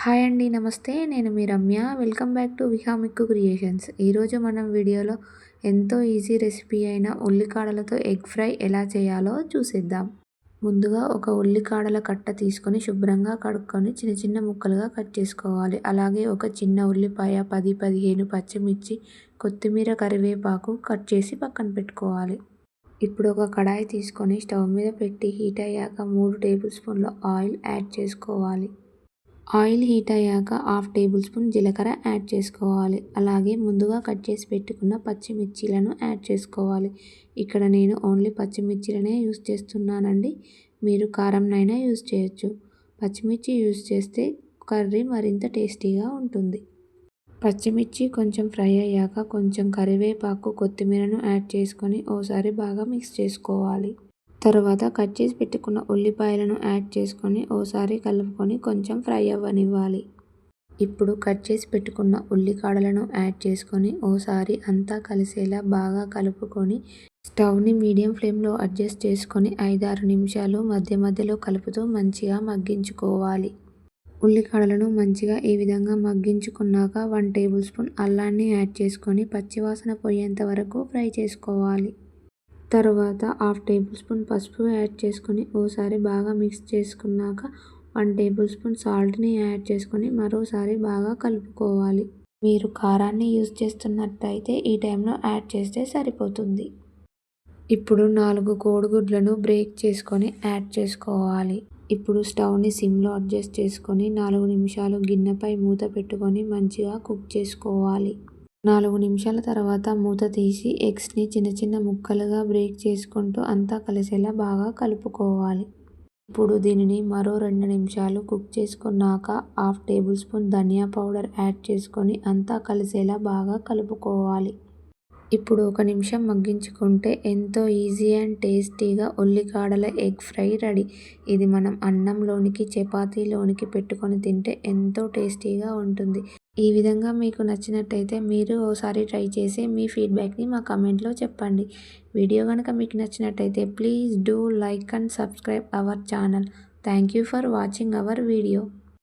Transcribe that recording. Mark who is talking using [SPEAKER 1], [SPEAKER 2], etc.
[SPEAKER 1] Hi అండి నమస్తే. నేను మీ రమ్య. వెల్కమ్ బ్యాక్ టు విహామిక్కు క్రియేషన్స్. ఈరోజు మనం వీడియోలో ఎంతో ఈజీ రెసిపీ అయిన ఉల్లికాడలతో ఎగ్ ఫ్రై ఎలా చేయాలో చూసేద్దాం. ముందుగా ఒక ఉల్లికాడల కట్ట తీసుకొని శుభ్రంగా కడుక్కొని చిన్న చిన్న ముక్కలుగా కట్ చేసుకోవాలి. అలాగే ఒక చిన్న ఉల్లిపాయ పది పదిహేను పచ్చిమిర్చి కొత్తిమీర కరివేపాకు కట్ చేసి పక్కన పెట్టుకోవాలి. ఇప్పుడు ఒక కడాయి తీసుకొని స్టవ్ మీద పెట్టి హీట్ అయ్యాక మూడు టేబుల్ స్పూన్ల ఆయిల్ యాడ్ చేసుకోవాలి. ఆయిల్ హీట్ అయ్యాక హాఫ్ టేబుల్ స్పూన్ జీలకర్ర యాడ్ చేసుకోవాలి. అలాగే ముందుగా కట్ చేసి పెట్టుకున్న పచ్చిమిర్చీలను యాడ్ చేసుకోవాలి. ఇక్కడ నేను ఓన్లీ పచ్చిమిర్చిలనే యూస్ చేస్తున్నానండి. మీరు కారంనైనా యూస్ చేయొచ్చు. పచ్చిమిర్చి యూస్ చేస్తే కర్రీ మరింత టేస్టీగా ఉంటుంది. పచ్చిమిర్చి కొంచెం ఫ్రై అయ్యాక కొంచెం కరివేపాకు కొత్తిమీరను యాడ్ చేసుకొని ఓసారి బాగా మిక్స్ చేసుకోవాలి. తర్వాత కట్ చేసి పెట్టుకున్న ఉల్లిపాయలను యాడ్ చేసుకొని ఓసారి కలుపుకొని కొంచెం ఫ్రై అవ్వనివ్వాలి. ఇప్పుడు కట్ చేసి పెట్టుకున్న ఉల్లికాడలను యాడ్ చేసుకొని ఓసారి అంతా కలిసేలా బాగా కలుపుకొని స్టవ్ని మీడియం ఫ్లేమ్లో అడ్జస్ట్ చేసుకొని ఐదారు నిమిషాలు మధ్య మధ్యలో కలుపుతూ మంచిగా మగ్గించుకోవాలి. ఉల్లికాడలను మంచిగా ఈ విధంగా మగ్గించుకున్నాక వన్ టేబుల్ స్పూన్ అల్లాన్ని యాడ్ చేసుకొని పచ్చివాసన పోయేంత వరకు ఫ్రై చేసుకోవాలి. తర్వాత హాఫ్ టేబుల్ స్పూన్ పసుపు యాడ్ చేసుకొని ఓసారి బాగా మిక్స్ చేసుకున్నాక వన్ టేబుల్ స్పూన్ సాల్ట్ని యాడ్ చేసుకొని మరోసారి బాగా కలుపుకోవాలి. మీరు కారాన్ని యూజ్ చేస్తున్నట్టయితే ఈ టైంలో యాడ్ చేస్తే సరిపోతుంది. ఇప్పుడు నాలుగు కోడిగుడ్లను బ్రేక్ చేసుకొని యాడ్ చేసుకోవాలి. ఇప్పుడు స్టవ్ని సిమ్లో అడ్జస్ట్ చేసుకొని నాలుగు నిమిషాలు గిన్నెపై మూత పెట్టుకొని మంచిగా కుక్ చేసుకోవాలి. నాలుగు నిమిషాల తర్వాత మూత తీసి ఎగ్స్ని చిన్న చిన్న ముక్కలుగా బ్రేక్ చేసుకుంటూ అంతా కలిసేలా బాగా కలుపుకోవాలి. ఇప్పుడు దీనిని మరో రెండు నిమిషాలు కుక్ చేసుకున్నాక హాఫ్ టేబుల్ స్పూన్ ధనియా పౌడర్ యాడ్ చేసుకొని అంతా కలిసేలా బాగా కలుపుకోవాలి. ఇప్పుడు ఒక నిమిషం మగ్గించుకుంటే ఎంతో ఈజీ అండ్ టేస్టీగా ఉల్లికాడల ఎగ్ ఫ్రై రెడీ. ఇది మనం అన్నంలోనికి చపాతీలోనికి పెట్టుకొని తింటే ఎంతో టేస్టీగా ఉంటుంది. ఈ విధంగా మీకు నచ్చినట్టయితే మీరు ఓసారి ట్రై చేసి మీ ఫీడ్బ్యాక్ని మా కమెంట్లో చెప్పండి. వీడియో కనుక మీకు నచ్చినట్టయితే please do like and subscribe our channel. Thank you for watching our video.